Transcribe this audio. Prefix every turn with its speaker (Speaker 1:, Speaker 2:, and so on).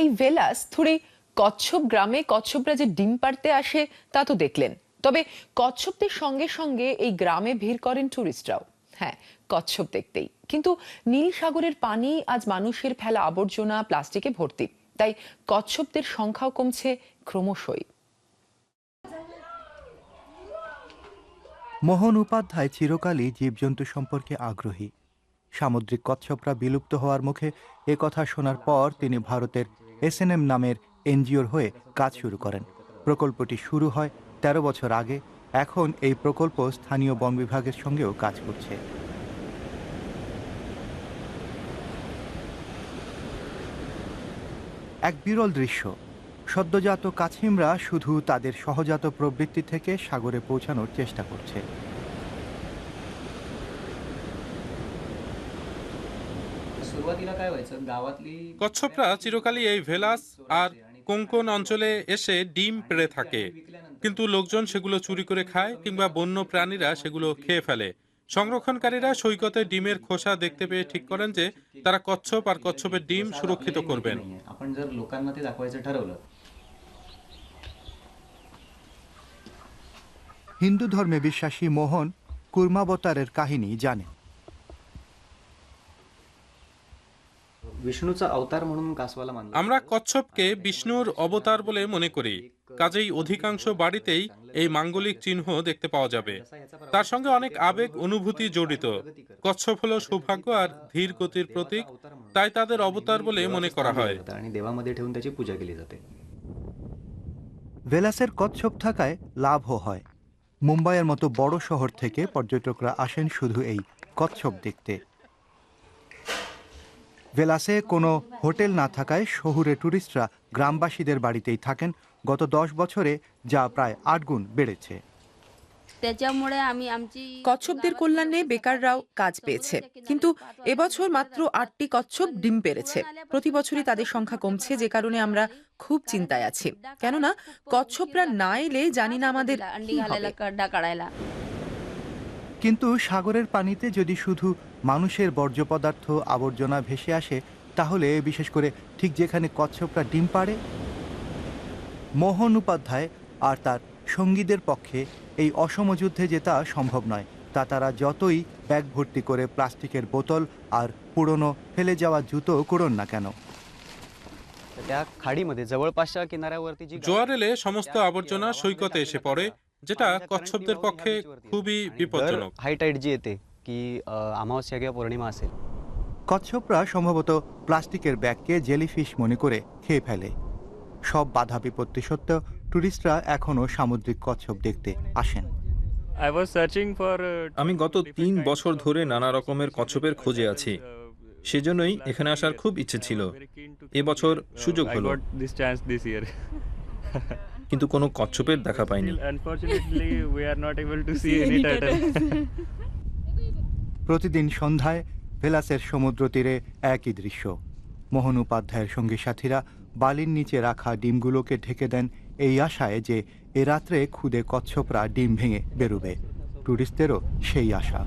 Speaker 1: এই ভেলাস থুড়ি কচ্ছপ গ্রামে কচ্ছপরা যে ডিম পাড়তে আসে তা তো দেখলেন। তবে কচ্ছপদের সঙ্গে সঙ্গে এই গ্রামে ভিড় করেন টুরিস্টরাও হ্যাঁ কচ্ছপ দেখতেই। কিন্তু নীল সাগরের পানি আজ মানুষের ফেলা আবর্জনা প্লাস্টিকে ভর্তি। তাই কচ্ছপদের সংখ্যাও কমছে ক্রমশই।
Speaker 2: মোহন উপাধ্যায় চিরকালই জীবজন্তু সম্পর্কে আগ্রহী। সামুদ্রিক কচ্ছপরা বিলুপ্ত হওয়ার মুখে এ কথা শোনার পর তিনি ভারতের এসএনএম নামের এনজিওর হয়ে কাজ শুরু করেন। প্রকল্পটি শুরু হয় ১৩ বছর আগে। এখন এই প্রকল্প স্থানীয় বন বিভাগের সঙ্গেও কাজ করছে। এক বিরল দৃশ্য। সদ্যজাত কাছিমরা শুধু তাদের সহজাত প্রবৃত্তি থেকে সাগরে পৌঁছানোর চেষ্টা করছে।
Speaker 3: सुरुवातीला काय व्हायचं गावातली
Speaker 4: কচ্ছপরা চিরকালই এই ভেলাস আর কোঙ্কন অঞ্চলে এসে ডিম পেড়ে থাকে কিন্তু লোকজন সেগুলো চুরি করে খায় কিংবা বন্য প্রাণীরা সেগুলো খেয়ে ফেলে সংরক্ষণকারীরা সৈকতে ডিমের খোসা দেখতে পেয়ে ঠিক করেন যে তারা কচ্ছপ আর কচ্ছপের ডিম সুরক্ষিত করবেন
Speaker 3: नाहीये. आपण जर लोकांना ते दाखवायचं ठरवलं
Speaker 2: হিন্দু ধর্মে বিশ্বাসী মোহন কুর্মাবতারের কাহিনী জানে
Speaker 3: विष्णूचा अवतार म्हणून कासवाला मानलं
Speaker 4: আমরা কচ্ছপকে বিষ্ণুর অবতার বলে মনে করি কাজেই অধিকাংশ বাড়িতেই এই মাঙ্গলিক চিহ্ন দেখতে পাওয়া যাবে তার সঙ্গে অনেক আবেগ অনুভূতি জড়িত কচ্ছপ হলো সৌভাগ্য আর ধীর গতির প্রতীক তাই তাদের অবতার বলে মনে করা হয়
Speaker 3: जातं आणि देवामध्ये ठेवून त्याची पूजा केली जाते
Speaker 2: ভেলাসের কচ্ছপ থাকায় লাভও হয় মুম্বাইয়ের মতো বড় শহর থেকে পর্যটকরা আসেন শুধু এই কচ্ছপ দেখতে ভেলাসে কোনো হোটেল না থাকায় শহুরে ট্যুরিস্টরা গ্রামবাসীদের বাড়িতেই থাকেন। গত দশ বছরে যা প্রায় আটগুণ বেড়েছে।
Speaker 1: কচ্ছপদের কল্যাণে বেকাররাও কাজ পেয়েছে। কিন্তু এবছর মাত্র আটটি কচ্ছপ ডিম পেরেছে। প্রতি বছরই তাদের সংখ্যা কমছে যে কারণে আমরা খুব চিন্তায় আছি। কেননা কচ্ছপরা না এলে জানি না আমাদের
Speaker 2: কিন্তু সাগরের পানিতে যদি শুধু মানুষের বর্জ্য পদার্থ আবর্জনা ভেসে আসে তাহলে বিশেষ করে ঠিক যেখানে কচ্ছপরা ডিম পাড়ে। মোহন উপাধ্যায় আর তার সঙ্গীদের পক্ষে এই অসম যুদ্ধে যেতা সম্ভব নয়। তা তারা যতই ব্যাগ ভর্তি করে প্লাস্টিকের বোতল আর পুরনো ফেলে যাওয়া জুতো করুন না কেন।
Speaker 4: জোয়ার এলে সমস্ত আবর্জনা সৈকতে এসে পড়ে যেটা কচ্ছপদের পক্ষে খুবই বিপজ্জনক।
Speaker 5: হাইটাইট জিয়েতে की अ, अमावस्या किंवा पौर्णिमा असेल
Speaker 2: কচ্ছপরা সম্ভবত প্লাস্টিকের ব্যাগকে জেলিফিশ মনে করে খেয়ে ফেলে সব বাধা বিপত্তি সত্ত্বেও টুরিস্টরা এখনও সামুদ্রিক কচ্ছপ দেখতে আসেন
Speaker 6: আমি গত তিন বছর ধরে নানা রকমের কচ্ছপের খোঁজে আছি সেজন্যই এখানে আসার খুব ইচ্ছে ছিল এবছর সুযোগ হলো কিন্তু কোনো কচ্ছপের দেখা পাইনি
Speaker 2: প্রতিদিন সন্ধ্যায় ভেলাসের সমুদ্র তীরে একই দৃশ্য। মোহন উপাধ্যায়ের সঙ্গী সাথীরা বালির নিচে রাখা ডিমগুলোকে ঢেকে দেন এই আশায় যে এ রাত্রে খুদে কচ্ছপরা ডিম ভেঙে বেরোবে। টুরিস্টদেরও সেই আশা।